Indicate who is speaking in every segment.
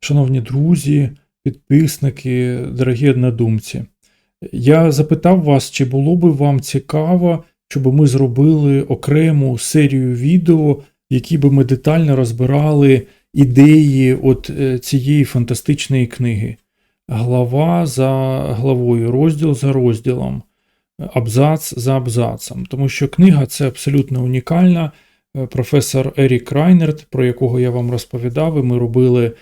Speaker 1: шановні друзі, підписники, дорогі однодумці. Я запитав вас, чи було би вам цікаво, щоб ми зробили окрему серію відео, в якій би ми детально розбирали ідеї от е, цієї фантастичної книги. Глава за главою, розділ за розділом, абзац за абзацом. Тому що книга це абсолютно унікальна. Е, Професор Ерік Райнерт, про якого я вам розповідав, і ми робили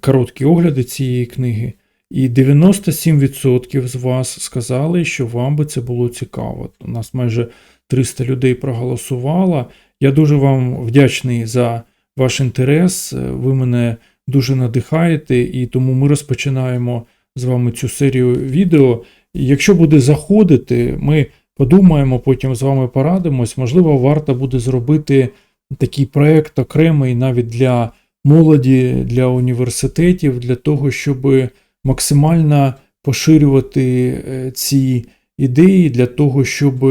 Speaker 1: короткі огляди цієї книги. І 97% з вас сказали, що вам би це було цікаво. У нас майже 300 людей проголосувало. Я дуже вам вдячний за ваш інтерес. Ви мене дуже надихаєте, і тому ми розпочинаємо з вами цю серію відео. Якщо буде заходити, ми подумаємо, потім з вами порадимось. Можливо, варто буде зробити такий проект окремий навіть для молоді, для університетів, для того, щоб максимально поширювати е, ці ідеї, для того, щоб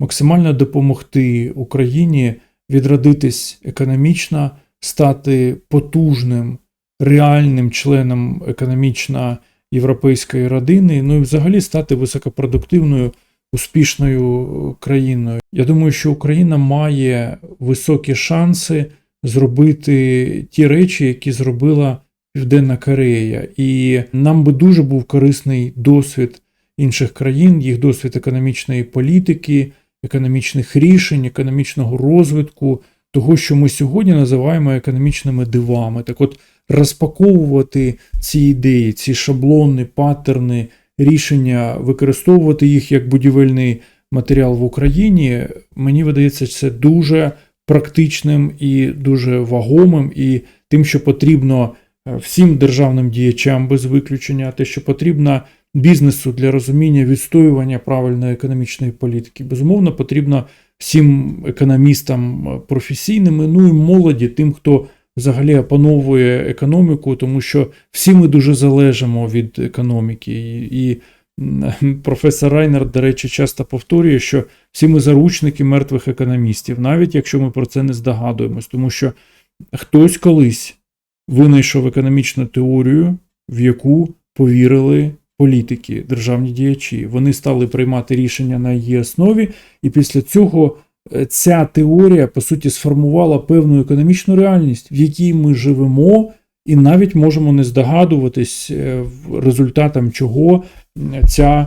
Speaker 1: максимально допомогти Україні відродитись економічно, стати потужним, реальним членом економічно європейської родини, ну і взагалі стати високопродуктивною, успішною країною. Я думаю, що Україна має високі шанси зробити ті речі, які зробила Південна Корея. І нам би дуже був корисний досвід інших країн, їх досвід економічної політики, економічних рішень, економічного розвитку, того, що ми сьогодні називаємо економічними дивами. Так от розпаковувати ці ідеї, ці шаблони, паттерни, рішення, використовувати їх як будівельний матеріал в Україні, мені видається, це дуже практичним і дуже вагомим, і тим, що потрібно е, всім державним діячам без виключення, те, що потрібно бізнесу для розуміння відстоювання правильної економічної політики. Безумовно, потрібно всім економістам е, професійним, ну і молоді, тим, хто взагалі опановує економіку, тому що всі ми дуже залежимо від економіки. І, і професор Райнер, до речі, часто повторює, що всі ми заручники мертвих економістів, навіть якщо ми про це не здогадуємось, тому що хтось колись винайшов економічну теорію, в яку повірили політики, державні діячі. Вони стали приймати рішення на її основі, і після цього е, ця теорія, по суті, сформувала певну економічну реальність, в якій ми живемо, і навіть можемо не здогадуватись е, результатом чого ця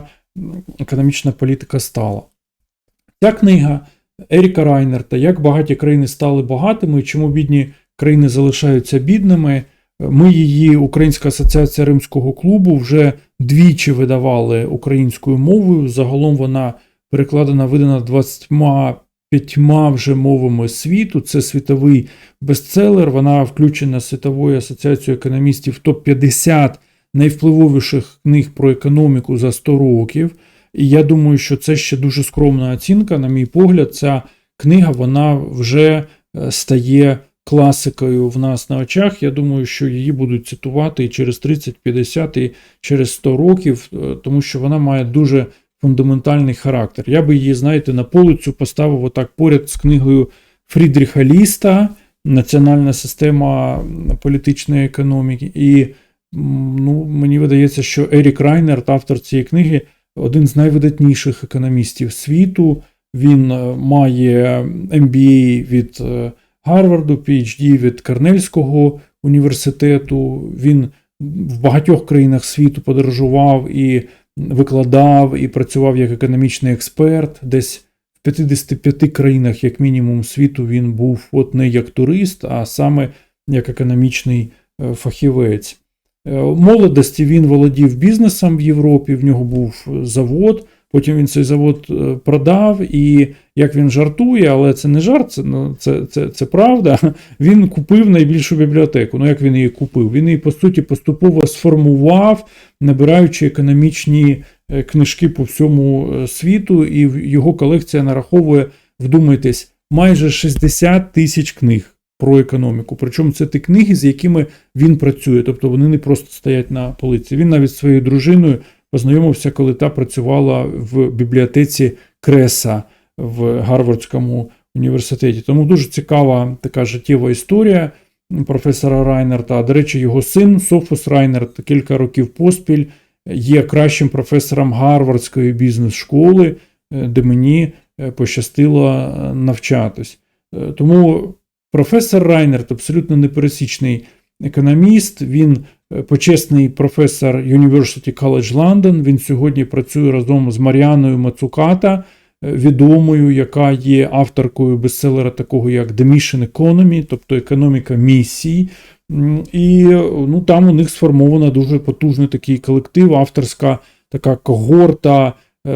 Speaker 1: економічна політика стала. Ця книга Еріка Райнерта, як багаті країни стали багатими, чому бідні країни залишаються бідними. Ми її, Українська асоціація Римського клубу, вже двічі видавали українською мовою. Загалом вона перекладена, видана 25 вже мовами світу. Це світовий бестселер. Вона включена Світовою асоціацією економістів топ-50 найвпливовіших книг про економіку за 100 років. І я думаю, що це ще дуже скромна оцінка. На мій погляд, ця книга вона вже е, стає класикою в нас на очах. Я думаю, що її будуть цитувати і через 30, 50 і через 100 років, е, тому що вона має дуже фундаментальний характер. Я би її, знаєте, на полицю поставив отак поряд з книгою Фрідріха Ліста, Національна система політичної економіки. І ну, мені видається, що Ерік Райнер, автор цієї книги, один з найвидатніших економістів світу. Він е, має MBA від е, Гарварду, PhD від Карнельського університету. Він в багатьох країнах світу подорожував і викладав, і працював як економічний експерт. Десь в 55 країнах, як мінімум, світу, він був от не як турист, а саме як економічний е, фахівець. В молодості він володів бізнесом в Європі, в нього був завод. Потім він цей завод е, продав, і як він жартує, але це не жарт, це ну, це, це, це правда. Він купив найбільшу бібліотеку. Ну, як він її купив? Він її, по суті, поступово сформував, набираючи економічні е, книжки по всьому е, світу, і його колекція нараховує, вдумайтесь, майже 60 тисяч книг про економіку. Причому це ті книги, з якими він працює. Тобто вони не просто стоять на полиці. Він навіть своєю дружиною познайомився, коли та працювала в бібліотеці Креса в Гарвардському університеті. Тому дуже цікава така життєва історія. професора Райнерта. До речі, його син Софус Райнерт кілька років поспіль є кращим професором Гарвардської бізнес-школи, е, де мені е, пощастило е, навчатись. Тому професор Райнерт абсолютно непересічний економіст. Він е, почесний професор University College London. Він сьогодні працює разом з Маріаною Мацуката, е, відомою, яка є авторкою бестселера такого як The Mission Economy, тобто економіка місії. І ну, там у них сформовано дуже потужний такий колектив, авторська така когорта е,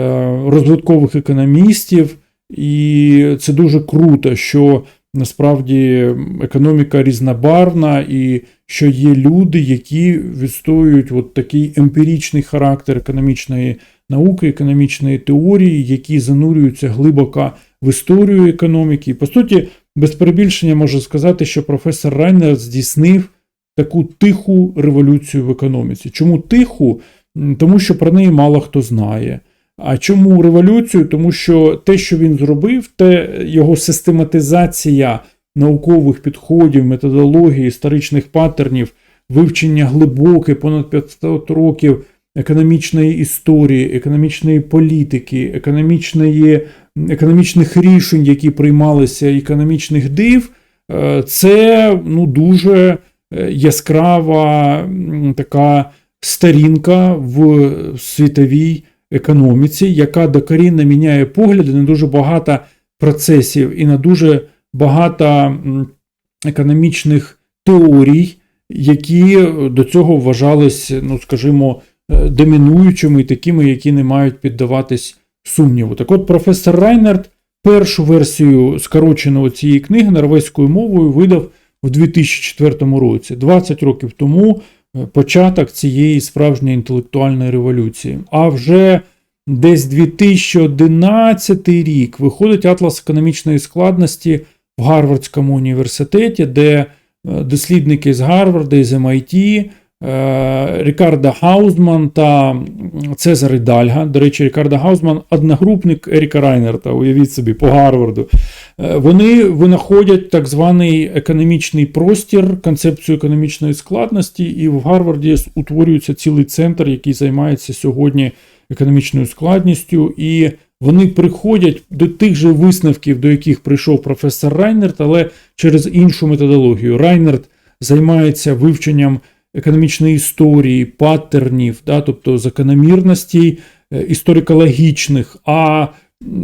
Speaker 1: розвиткових економістів. І це дуже круто, що насправді економіка різнобарвна, і що є люди, які відстоюють от такий емпіричний характер економічної науки, економічної теорії, які занурюються глибоко в історію економіки. По суті, без перебільшення можу сказати, що професор Райнер здійснив таку тиху революцію в економіці. Чому тиху? Тому що про неї мало хто знає. А чому революцію? Тому що те, що він зробив, те його систематизація наукових підходів, методології, історичних паттернів, вивчення глибоке, понад 500 років економічної історії, економічної політики, економічної, економічних рішень, які приймалися, економічних див, е, це ну, дуже е, яскрава така сторінка в світовій економіці, яка докорінно міняє погляди на дуже багато процесів і на дуже багато економічних теорій, які до цього вважались, ну скажімо, е, домінуючими і такими, які не мають піддаватись сумніву. Так от професор Райнерт першу версію скороченого цієї книги норвезькою мовою видав в 2004 році, 20 років тому початок цієї справжньої інтелектуальної революції. А вже десь 2011 рік виходить Атлас економічної складності в Гарвардському університеті, де е, дослідники з Гарварда і з MIT, е, Рікарда Хаузман та м, Цезар Ідальга. До речі, Рікарда Хаузман одногрупник Еріка Райнерта, уявіть собі, по Гарварду. Е, Вони винаходять так званий економічний простір, концепцію економічної складності, і в Гарварді утворюється цілий центр, який займається сьогодні економічною складністю. І вони приходять до тих же висновків, до яких прийшов професор Райнерт, але через іншу методологію. Райнерт займається вивченням економічної історії, паттернів, да, тобто закономірностей історикологічних. А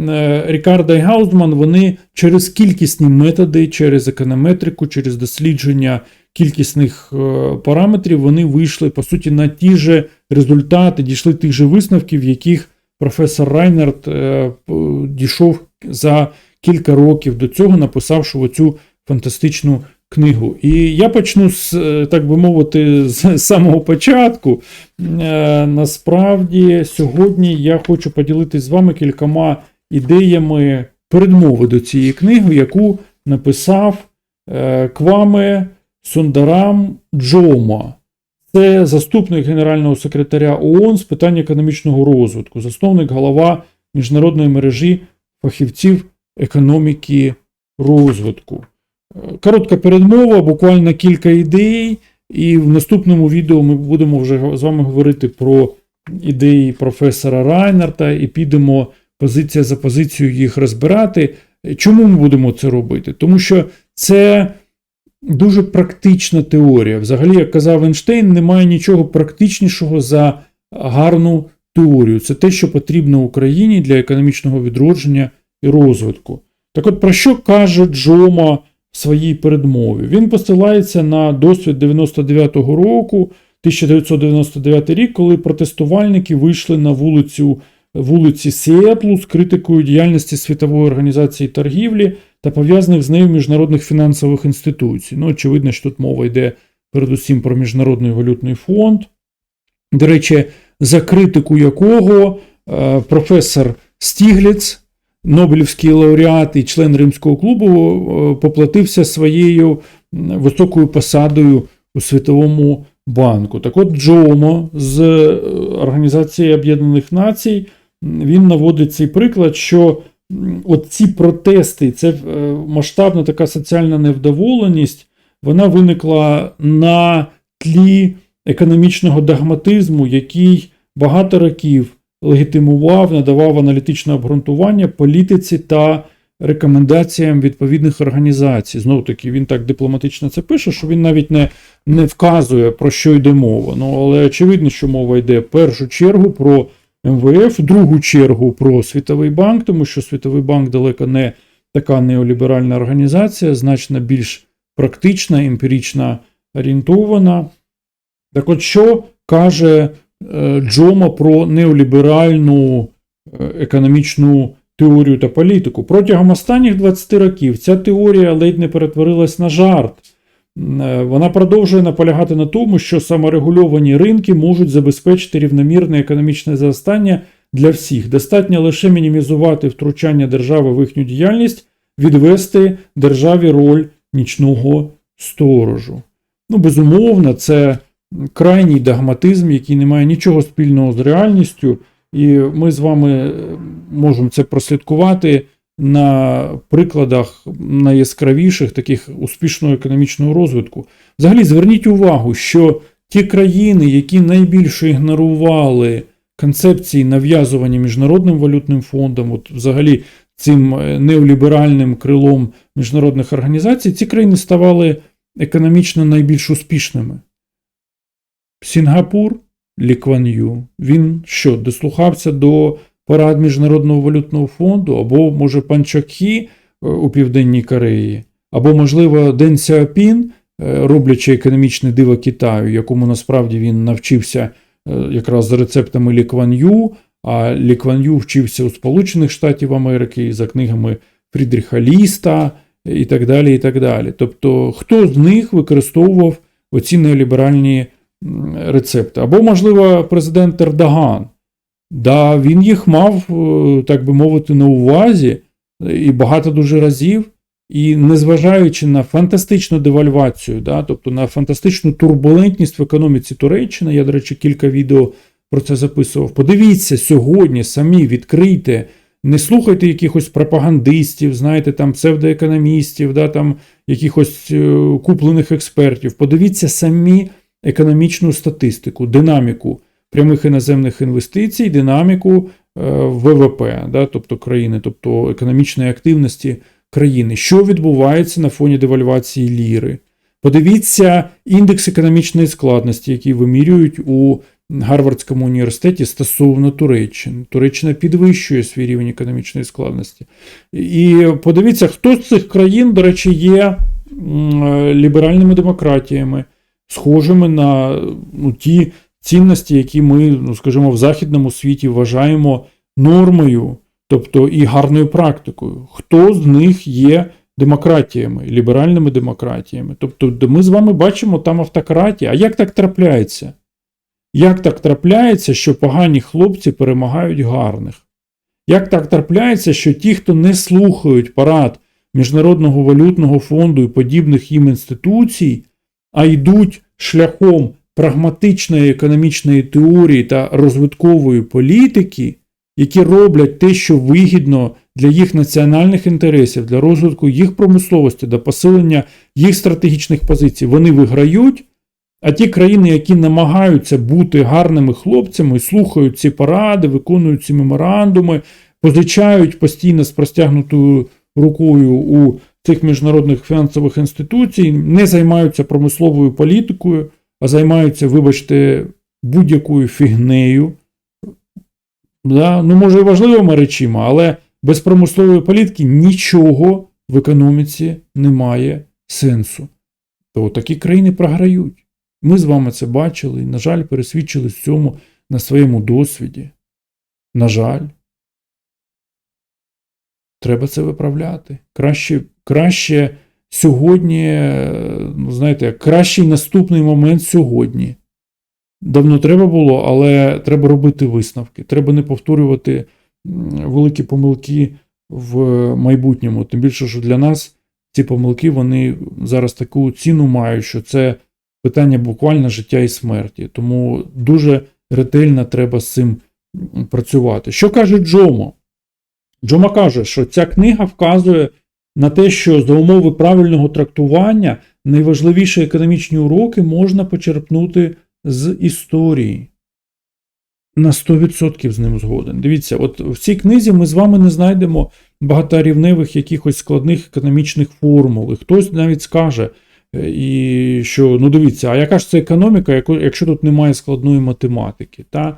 Speaker 1: е, Рікардо і Гаузман вони через кількісні методи, через економетрику, через дослідження кількісних е, параметрів, вони вийшли по суті на ті же результати, дійшли тих же висновків, яких професор Райнерт дійшов за кілька років до цього, написавши оцю фантастичну книгу. І я почну з, е, так би мовити, з самого початку. Е, Насправді, сьогодні я хочу поділитися з вами кількома ідеями передмови до цієї книги, яку написав е, Кваме Сундарам Джома. Це заступник генерального секретаря ООН з питань економічного розвитку, засновник голова міжнародної мережі фахівців економіки розвитку. Коротка передмова, буквально кілька ідей, і в наступному відео ми будемо вже з вами говорити про ідеї професора Райнерта і підемо позиція за позицією їх розбирати. Чому ми будемо це робити? Тому що це дуже практична теорія. Взагалі, як казав Ейнштейн, немає нічого практичнішого за гарну теорію. Це те, що потрібно Україні для економічного відродження і розвитку. Так от про що каже Джома в своїй передмові? Він посилається на досвід 99-го року, 1999 рік, коли протестувальники вийшли на вулицю, вулиці Сіетлу з критикою діяльності Світової організації торгівлі та пов'язаних з нею міжнародних фінансових інституцій. Ну, очевидно, що тут мова йде передусім про Міжнародний валютний фонд. До речі, за критику якого е, професор Стігліц, Нобелівський лауреат і член Римського клубу, е, поплатився своєю високою посадою у Світовому банку. Так от Джомо з е, Організації Об'єднаних Націй він наводить цей приклад, що от ці протести, це е, масштабна така соціальна невдоволеність, вона виникла на тлі економічного догматизму, який багато років легітимував, надавав аналітичне обґрунтування політиці та рекомендаціям відповідних організацій. Знову таки, він так дипломатично це пише, що він навіть не, не вказує, про що йде мова. Ну, але очевидно, що мова йде в першу чергу про МВФ, в другу чергу про Світовий банк, тому що Світовий банк далеко не така неоліберальна організація, значно більш практична, емпірично орієнтована. Так от що каже Джома про неоліберальну е, економічну теорію та політику? Протягом останніх 20 років ця теорія ледь не перетворилась на жарт. Е, Вона продовжує наполягати на тому, що саморегульовані ринки можуть забезпечити рівномірне економічне зростання для всіх. Достатньо лише мінімізувати втручання держави в їхню діяльність, відвести державі роль нічного сторожу. Ну, безумовно, це крайній догматизм, який не має нічого спільного з реальністю, і ми з вами е, можемо це прослідкувати на прикладах найяскравіших таких успішного економічного розвитку. Взагалі, зверніть увагу, що ті країни, які найбільше ігнорували концепції нав'язування Міжнародним валютним фондом, от взагалі цим е, неоліберальним крилом міжнародних організацій, ці країни ставали економічно найбільш успішними. Сінгапур Лі він що, дослухався до порад Міжнародного валютного фонду, або, може, Пан Чок Хі е, у Південній Кореї, або, можливо, Ден Сяопін, е, роблячи економічне диво Китаю, якому насправді він навчився е, якраз за рецептами Лі а Лі вчився у Сполучених Штатів Америки за книгами Фрідріха Ліста і так далі. і так далі. Тобто, хто з них використовував оці неоліберальні рецепти? Або, можливо, президент Ердоган. Да, він їх мав, е, так би мовити, на увазі і багато дуже разів. І незважаючи на фантастичну девальвацію, да, тобто на фантастичну турбулентність в економіці Туреччини, я, до речі, кілька відео про це записував. Подивіться сьогодні, самі відкрийте, не слухайте якихось пропагандистів, знаєте, там псевдоекономістів, да, там якихось е, куплених експертів. Подивіться самі економічну статистику, динаміку прямих іноземних інвестицій, динаміку е, ВВП, да, тобто країни, тобто економічної активності країни. Що відбувається на фоні девальвації ліри? Подивіться індекс економічної складності, який вимірюють у Гарвардському університеті стосовно Туреччини. Туреччина підвищує свій рівень економічної складності. І подивіться, хто з цих країн, до речі, є е, ліберальними демократіями, схожими на ну, ті цінності, які ми, ну, скажімо, в західному світі вважаємо нормою, тобто і гарною практикою. Хто з них є демократіями, ліберальними демократіями? Тобто, ми з вами бачимо там автократія. А як так трапляється? Як так трапляється, що погані хлопці перемагають гарних? Як так трапляється, що ті, хто не слухають парад Міжнародного валютного фонду і подібних їм інституцій, а йдуть шляхом прагматичної економічної теорії та розвиткової політики, які роблять те, що вигідно для їх національних інтересів, для розвитку їх промисловості, для посилення їх стратегічних позицій, вони виграють. А ті країни, які намагаються бути гарними хлопцями, слухають ці поради, виконують ці меморандуми, позичають постійно з простягнутою рукою у цих міжнародних фінансових інституцій, не займаються промисловою політикою, а займаються, вибачте, будь-якою фігнею. Да? Ну, може, і важливими речима, але без промислової політики нічого в економіці немає сенсу. То такі країни програють. Ми з вами це бачили і, на жаль, пересвідчили в цьому на своєму досвіді. На жаль, треба це виправляти. Краще, краще сьогодні, е, ну, знаєте, кращий наступний момент сьогодні. Давно треба було, але треба робити висновки. Треба не повторювати великі помилки в майбутньому. Тим більше, що для нас ці помилки вони зараз таку ціну мають, що це питання буквально життя і смерті. Тому дуже ретельно треба з цим працювати. Що каже Джомо? Джома каже, що ця книга вказує на те, що за умови правильного трактування найважливіші економічні уроки можна почерпнути з історії. На 100% з ним згоден. Дивіться, от в цій книзі ми з вами не знайдемо багаторівневих якихось складних економічних формул. І хтось навіть скаже, е, і що ну дивіться, а яка ж це економіка, якщо тут немає складної математики? Та?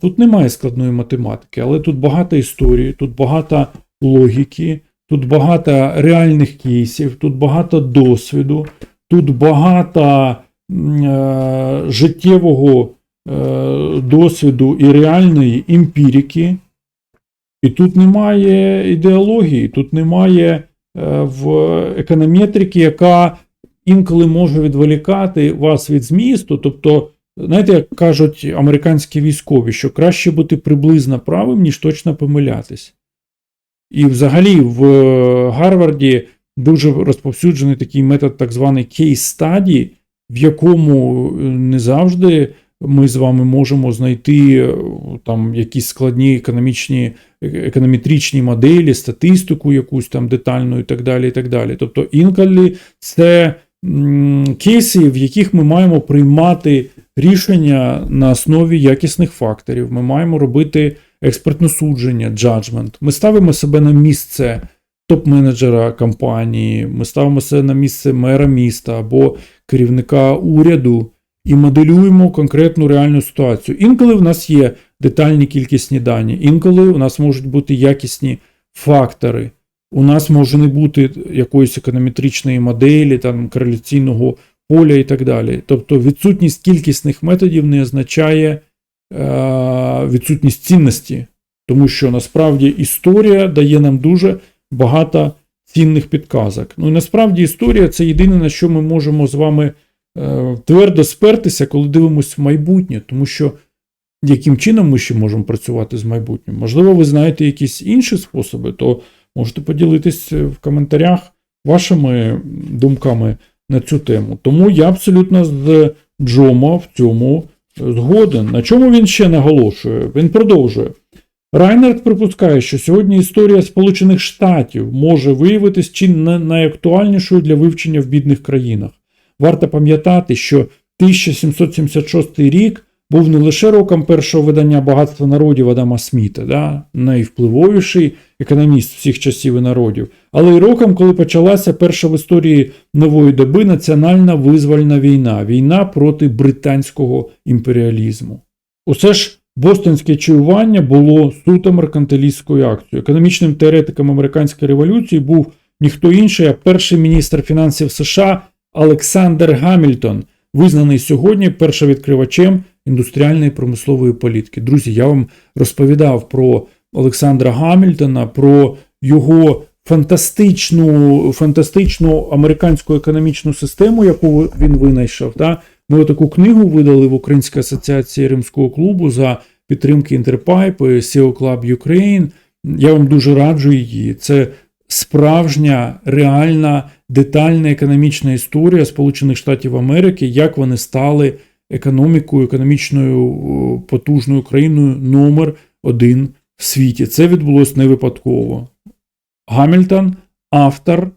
Speaker 1: Тут немає складної математики, але тут багато історії, тут багато логіки, тут багато реальних кейсів, тут багато досвіду, тут багато е, життєвого е, досвіду і реальної емпірики. І тут немає ідеології, тут немає е, в економетрики, яка інколи може відволікати вас від змісту. Тобто, знаєте, як кажуть американські військові, що краще бути приблизно правим, ніж точно помилятись. І взагалі в е, Гарварді дуже розповсюджений такий метод, так званий study, в якому е, не завжди ми з вами можемо знайти е, там якісь складні економічні економетричні моделі, статистику якусь там детальну і так далі. і так далі. Тобто інколи це кейси, в яких ми маємо приймати рішення на основі якісних факторів. Ми маємо робити експертне судження, джаджмент. Ми ставимо себе на місце топ-менеджера компанії, ми ставимо себе на місце мера міста або керівника уряду і моделюємо конкретну реальну ситуацію. Інколи в нас є детальні кількісні дані, інколи у нас можуть бути якісні фактори. У нас може не бути якоїсь економетричної моделі, там кореляційного поля і так далі. Тобто відсутність кількісних методів не означає відсутність цінності, тому що насправді історія дає нам дуже багато цінних підказок. Ну і насправді історія це єдине, на що ми можемо з вами е, твердо спертися, коли дивимося в майбутнє, тому що яким чином ми ще можемо працювати з майбутнім? Можливо, ви знаєте якісь інші способи, то можете поділитись в коментарях вашими думками на цю тему. Тому я абсолютно з Джома в цьому згоден. На чому він ще наголошує? Він продовжує. Райнерт припускає, що сьогодні історія Сполучених Штатів може виявитись чи не найактуальнішою для вивчення в бідних країнах. Варто пам'ятати, що 1776 рік був не лише роком першого видання багатства народів Адама Сміта, да, найвпливовіший економіст всіх часів і народів, але й роком, коли почалася перша в історії нової доби національна визвольна війна, війна проти британського імперіалізму. Усе ж бостонське чуювання було суто меркантилістською акцією. Економічним теоретиком американської революції був ніхто інший, а перший міністр фінансів США Олександр Гамільтон, визнаний сьогодні першовідкривачем індустріальної промислової політики. Друзі, я вам розповідав про Олександра Гамільтона, про його фантастичну, фантастичну американську економічну систему, яку він винайшов. Да? Ми таку книгу видали в Українській асоціації Римського клубу за підтримки Інтерпайп, SEO Club Ukraine. Я вам дуже раджу її. Це справжня, реальна, детальна економічна історія Сполучених Штатів Америки, як вони стали економікою, економічною потужною країною номер один в світі. Це відбулося не випадково. Гамільтон автор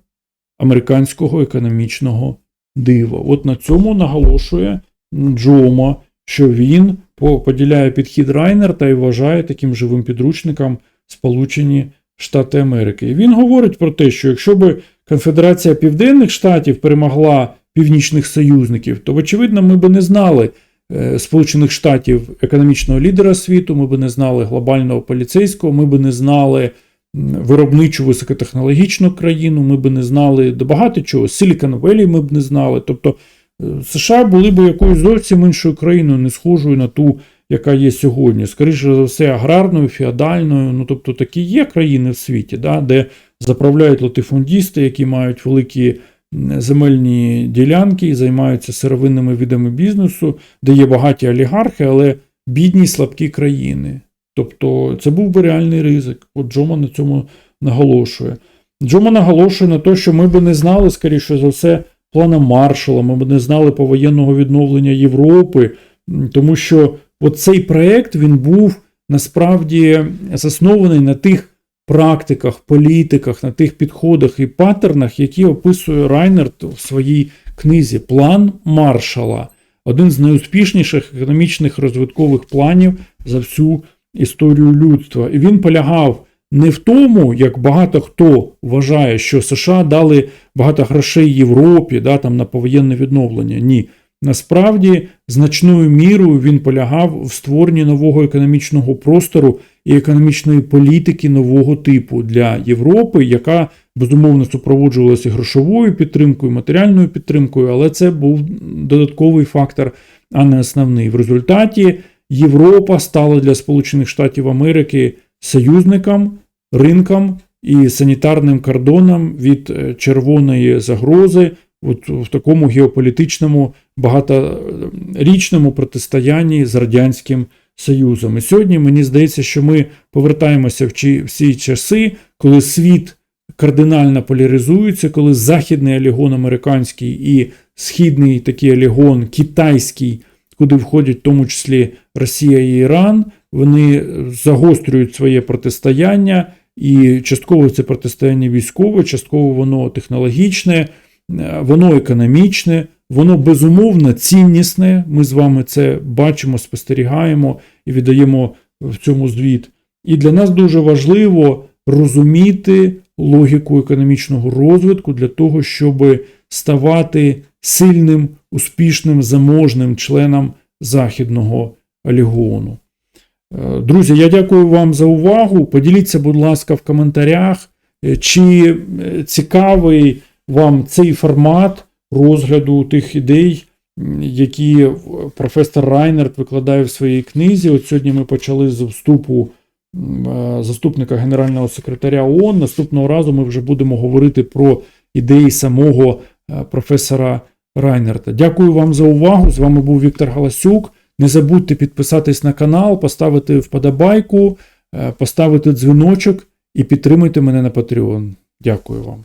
Speaker 1: американського економічного дива. От на цьому наголошує Джома, що він поділяє підхід Райнерта і вважає таким живим підручником Сполучені Штати Америки. І він говорить про те, що якщо би Конфедерація Південних Штатів перемогла північних союзників, то, очевидно, ми би не знали е, Сполучених Штатів економічного лідера світу, ми би не знали глобального поліцейського, ми би не знали виробничу високотехнологічну країну, ми би не знали до багато чого. Силікон Велі ми б не знали. Тобто е, США були б якоюсь зовсім іншою країною, не схожою на ту, яка є сьогодні. Скоріше за все, аграрною, феодальною. Ну тобто такі є країни в світі, да, де заправляють латифундісти, які мають великі земельні ділянки і займаються сировинними видами бізнесу, де є багаті олігархи, але бідні слабкі країни. Тобто це був би реальний ризик. От Джома на цьому наголошує. Джома наголошує на те, що ми би не знали, скоріше за все, плана Маршала, ми б не знали повоєнного відновлення Європи, тому що от цей проект він був насправді заснований на тих практиках, політиках, на тих підходах і паттернах, які описує Райнерт в своїй книзі План Маршала, один з найуспішніших економічних розвиткових планів за всю історію людства. І він полягав не в тому, як багато хто вважає, що США дали багато грошей Європі да, там, на повоєнне відновлення. Ні. Насправді, значною мірою він полягав в створенні нового економічного простору і економічної політики нового типу для Європи, яка безумовно супроводжувалася грошовою підтримкою, матеріальною підтримкою, але це був додатковий фактор, а не основний. В результаті Європа стала для Сполучених Штатів Америки союзником, ринком і санітарним кордоном від е, червоної загрози от в такому геополітичному багаторічному протистоянні з Радянським Союзом. І сьогодні мені здається, що ми повертаємося в ці часи, коли світ кардинально поляризується, коли західний олігон американський і східний такий олігон китайський, куди входять в тому числі Росія і Іран, вони загострюють своє протистояння, і частково це протистояння військове, частково воно технологічне, воно економічне, воно безумовно ціннісне. Ми з вами це бачимо, спостерігаємо і віддаємо в цьому звіт. І для нас дуже важливо розуміти логіку економічного розвитку для того, щоб ставати сильним, успішним, заможним членом західного олігону. Е, Друзі, я дякую вам за увагу. Поділіться, будь ласка, в коментарях, е, чи е, цікавий вам цей формат розгляду тих ідей, які професор Райнерт викладає в своїй книзі. От сьогодні ми почали з вступу е, заступника генерального секретаря ООН. Наступного разу ми вже будемо говорити про ідеї самого е, професора Райнерта. Дякую вам за увагу. З вами був Віктор Галасюк. Не забудьте підписатись на канал, поставити вподобайку, е, поставити дзвіночок і підтримуйте мене на Patreon. Дякую вам.